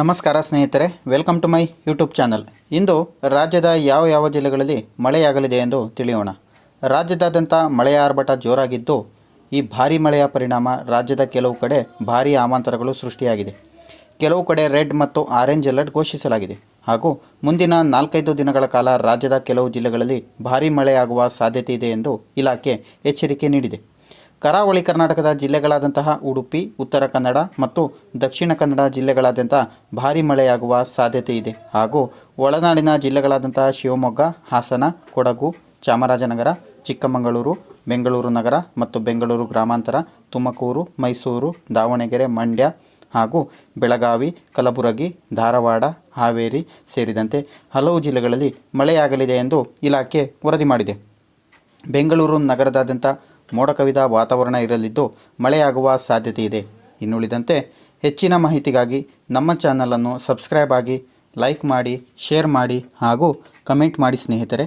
ನಮಸ್ಕಾರ ಸ್ನೇಹಿತರೆ welcome to my YouTube channel ಇಂದು ರಾಜ್ಯದ ಯಾವ ಯಾವ ಜಿಲ್ಲೆಗಳಲ್ಲಿ ಮಳೆಯಾಗಲಿದೆ ಎಂದು ತಿಳಿಯೋಣ. ರಾಜ್ಯದಾದ್ಯಂತ ಮಳೆಯ ಆರ್ಭಟ ಜೋರಾಗಿದ್ದು, ಈ ಭಾರೀ ಮಳೆಯ ಪರಿಣಾಮ ರಾಜ್ಯದ ಕೆಲವು ಕಡೆ ಭಾರೀ ಆಮಾಂತರಗಳು ಸೃಷ್ಟಿಯಾಗಿದೆ. ಕೆಲವು ಕಡೆ ರೆಡ್ ಮತ್ತು ಆರೆಂಜ್ ಅಲರ್ಟ್ ಘೋಷಿಸಲಾಗಿದೆ. ಹಾಗೂ ಮುಂದಿನ ನಾಲ್ಕೈದು ದಿನಗಳ ಕಾಲ ರಾಜ್ಯದ ಕೆಲವು ಜಿಲ್ಲೆಗಳಲ್ಲಿ ಭಾರೀ ಮಳೆಯಾಗುವ ಸಾಧ್ಯತೆ ಇದೆ ಎಂದು ಇಲಾಖೆ ಎಚ್ಚರಿಕೆ ನೀಡಿದೆ. ಕರಾವಳಿ ಕರ್ನಾಟಕದ ಜಿಲ್ಲೆಗಳಾದಂತಹ ಉಡುಪಿ, ಉತ್ತರ ಕನ್ನಡ ಮತ್ತು ದಕ್ಷಿಣ ಕನ್ನಡ ಜಿಲ್ಲೆಗಳಾದ್ಯಂತ ಭಾರಿ ಮಳೆಯಾಗುವ ಸಾಧ್ಯತೆ ಇದೆ. ಹಾಗೂ ಒಳನಾಡಿನ ಜಿಲ್ಲೆಗಳಾದಂತಹ ಶಿವಮೊಗ್ಗ, ಹಾಸನ, ಕೊಡಗು, ಚಾಮರಾಜನಗರ, ಚಿಕ್ಕಮಗಳೂರು, ಬೆಂಗಳೂರು ನಗರ ಮತ್ತು ಬೆಂಗಳೂರು ಗ್ರಾಮಾಂತರ, ತುಮಕೂರು, ಮೈಸೂರು, ದಾವಣಗೆರೆ, ಮಂಡ್ಯ ಹಾಗೂ ಬೆಳಗಾವಿ, ಕಲಬುರಗಿ, ಧಾರವಾಡ, ಹಾವೇರಿ ಸೇರಿದಂತೆ ಹಲವು ಜಿಲ್ಲೆಗಳಲ್ಲಿ ಮಳೆಯಾಗಲಿದೆ ಎಂದು ಇಲಾಖೆ ವರದಿ ಮಾಡಿದೆ. ಬೆಂಗಳೂರು ನಗರದಾದ್ಯಂತ ಮೋಡ ಕವಿದ ವಾತಾವರಣ ಇರಲಿದ್ದು ಮಳೆಯಾಗುವ ಸಾಧ್ಯತೆ ಇದೆ ಇನ್ನುಳಿದಂತೆ ಹೆಚ್ಚಿನ ಮಾಹಿತಿಗಾಗಿ ನಮ್ಮ ಚಾನಲನ್ನು ಸಬ್ಸ್ಕ್ರೈಬ್ ಆಗಿ ಲೈಕ್ ಮಾಡಿ, ಶೇರ್ ಮಾಡಿ ಹಾಗೂ ಕಮೆಂಟ್ ಮಾಡಿ ಸ್ನೇಹಿತರೆ.